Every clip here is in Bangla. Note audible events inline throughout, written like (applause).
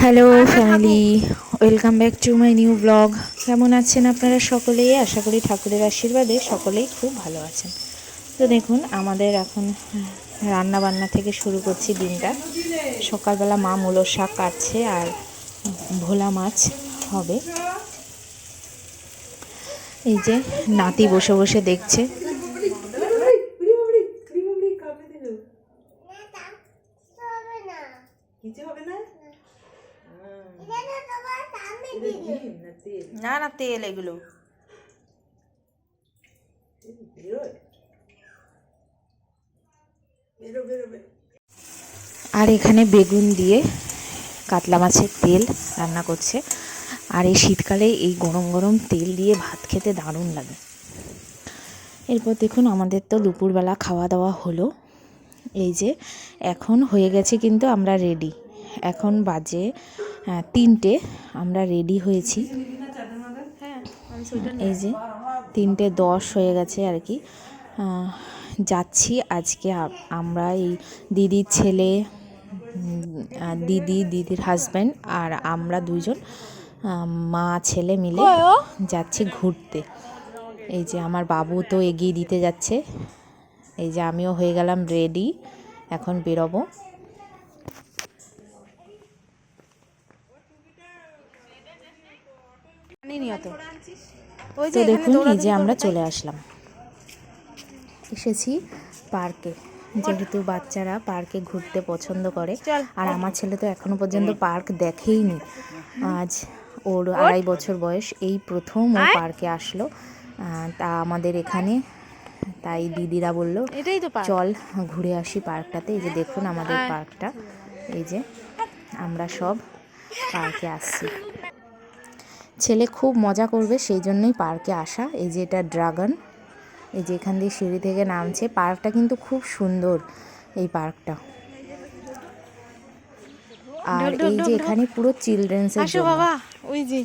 Hello family welcome back to my new blog কেমন আছেন আপনারা সকলেই? আশা করি ঠাকুরের আশীর্বাদে সকলেই খুব ভালো আছেন। তো দেখুন, আমাদের এখন রান্না বান্না থেকে শুরু করছি দিনটা। সকালবেলা মা মূলো শাক কাটছে আর ভোলা মাছ হবে। এই যে নাতি বসে বসে দেখছে কিছু হবে না না না, তেল এগুলো। আর এখানে বেগুন দিয়ে কাতলা মাছের তেল রান্না করছে। আর এই শীতকালে এই গরম গরম তেল দিয়ে ভাত খেতে দারুণ লাগে। এরপর দেখুন, আমাদের তো দুপুরবেলা খাওয়া দাওয়া হলো। এই যে, এখন হয়ে গেছে কিন্তু আমরা রেডি এখন বাজে তিনটে আমরা রেডি হয়েছি। এই যে তিনটে দশ হয়ে গেছে আর কি। যাচ্ছি আজকে আমরা এই দিদির ছেলে আর দিদি দিদির হাজব্যান্ড আর আমরা দুজন মা ছেলে মিলে যাচ্ছি ঘুরতে। এই যে আমার বাবু তো এগিয়ে দিতে যাচ্ছে। এই যে আমিও হয়ে গেলাম রেডি এখন বেরোবো। তো দেখুন এই যে আমরা চলে আসলাম। এসেছি পার্কে। যেহেতু বাচ্চারা পার্কে ঘুরতে পছন্দ করে আর আমার ছেলে তো এখনও পর্যন্ত পার্ক দেখেইনি। আজ ওর আড়াই বছর বয়স এই প্রথম ও পার্কে আসলো। তা আমাদের এখানে তাই দিদিরা বলল এটাই তো চল ঘুরে আসি পার্কটাতে। এই যে দেখুন আমাদের পার্কটা। এই যে আমরা সব পার্কে আসছি। ছেলে খুব মজা করবে সেই জন্যই পার্কে আসা। এই যে এটা ড্রাগন এই যে এখান দিয়ে সিঁড়ি থেকে নামছে। পার্কটা কিন্তু খুব সুন্দর এই পার্কটা। আর এই যে এখানে পুরো চিলড্রেন্সের আসো বাবা ওই যে।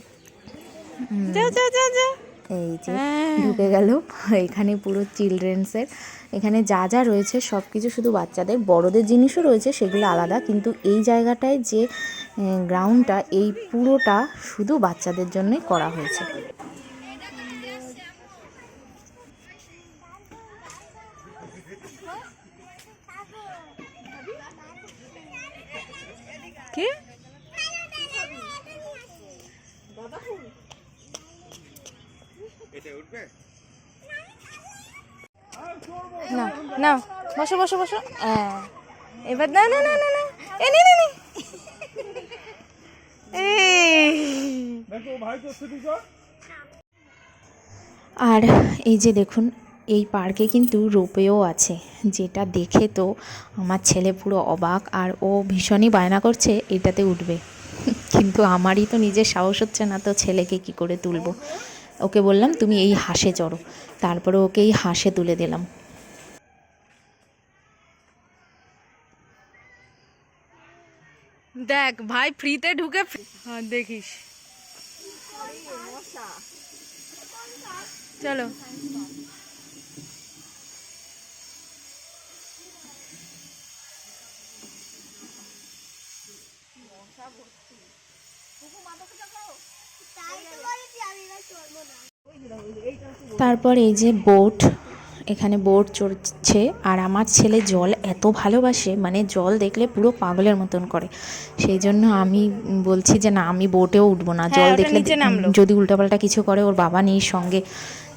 যাও যাও যাও যাও। এই যে হ্যাঁ। ঢুকে গেল। এখানে পুরো চিলড্রেন্সের এখানে যা যা রয়েছে সব কিছু শুধু বাচ্চাদের। বড়দের জিনিসও রয়েছে সেগুলো আলাদা। কিন্তু এই জায়গাটায় যে গ্রাউন্ডটা এই পুরোটা শুধু বাচ্চাদের জন্যই করা হয়েছে। কি? না না, বসো বসো বসো। হ্যাঁ। এবার না না না না না। এ, নে নে নে। আর এই যে দেখুন, এই পার্কে কিন্তু রোপেও আছে, যেটা দেখে তো আমার ছেলে পুরো অবাক, আর ও ভীষণই বায়না করছে, এটাতে উঠবে। কিন্তু আমারই তো নিজের সাহস হচ্ছে না, তো ছেলেকে কি করে তুলবো? ওকে বললাম, তুমি এই হাসে চড়ো। তারপরে ওকে এই হাঁসে তুলে দিলাম। দেখ, ভাই ফ্রিতে ঢুকে হ্যাঁ দেখিস। চলো। তারপর এই যে বোট এখানে বোট চড়ছে আর আমার ছেলে জল এত ভালোবাসে মানে জল দেখলে পুরো পাগলের মতন করে। সেই জন্য আমি বলছি যে না আমি বোটেও উঠবো না হ্যাঁ, জল দেখলে। যদি উল্টাপাল্টা কিছু করে ওর বাবা নেই সঙ্গে।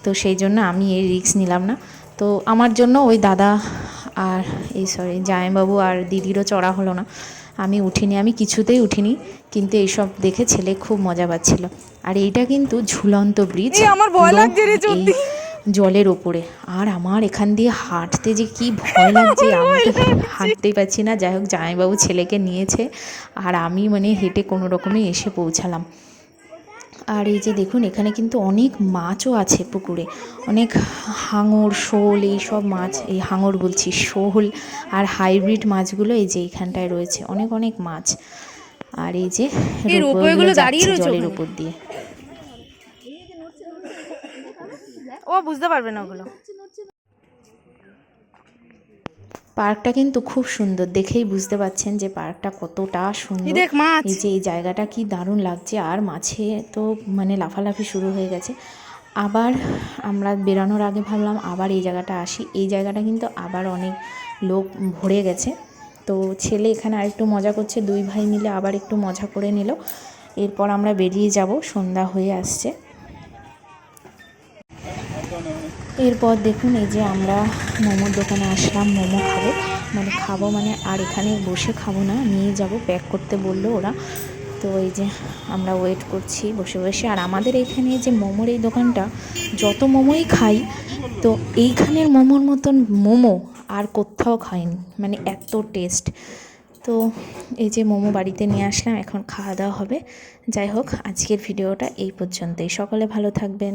তো সেই জন্য আমি এই রিস্ক নিলাম না। তো আমার জন্য ওই দাদা আর এই সরি জামাইবাবু আর দিদিরও চড়া হলো না। আমি উঠিনি আমি কিছুতেই উঠিনি কিন্তু এইসব দেখে ছেলে খুব মজা পাচ্ছিল। আর এইটা কিন্তু ঝুলন্ত ব্রিজ আমার ভয় লাগছে রে। জলের ওপরে আর আমার এখান দিয়ে হাঁটতে যে কি ভয় লাগছে (laughs) আমি তো হাঁটতেই পারছি না। যাই হোক জামাইবাবু ছেলেকে নিয়েছে আর আমি মানে হেঁটে কোনো রকমে এসে পৌঁছালাম। আর এই যে দেখুন এখানে কিন্তু অনেক মাছও আছে পুকুরে। অনেক হাঙর শোল এই সব মাছ এই হাঙর বলছি শোল আর হাইব্রিড মাছগুলো এই যে এখানটায় রয়েছে। অনেক অনেক মাছ। আর এই যে জলের উপর দিয়ে। ও বুঝতে পারবে না ওগুলো। পার্কটা কিন্তু খুব সুন্দর। দেখেই বুঝতে পাচ্ছেন যে পার্কটা কতটা সুন্দর। দেখ মাছ! এই যে এই জায়গাটা কি দারুণ লাগছে। আর মাছে তো মানে লাফালাফি শুরু হয়ে গেছে। আবার আমরা বেরানোর আগে ভাবলাম আবার এই জায়গাটা আসি। এই জায়গাটা কিন্তু আবার অনেক লোক ভরে গেছে। তো ছেলে এখানে আরেকটু মজা করছে। দুই ভাই মিলে আবার একটু মজা করে নিল। এরপর আমরা বেরিয়ে যাব। সন্ধ্যা হয়ে আসছে। এরপর দেখুন, এই যে আমরা মোমোর দোকানে আসলাম, মোমো খাব। মানে খাব মানে আর এখানে বসে খাব না, নিয়ে যাব। প্যাক করতে বলল ওরা। তো এই যে আমরা ওয়েট করছি বসে বসে। আর আমাদের এখানে যে মোমোর এই দোকানটা, যত মোমোই খাই, তো এইখানের মোমোর মতন মোমো আর কোথাও খাইনি। মানে এত টেস্ট তো এই যে মোমো বাড়িতে নিয়ে আসলাম, এখন খাওয়া দাওয়া হবে। যাই হোক, আজকের ভিডিওটা এই পর্যন্তই। সকলে ভালো থাকবেন।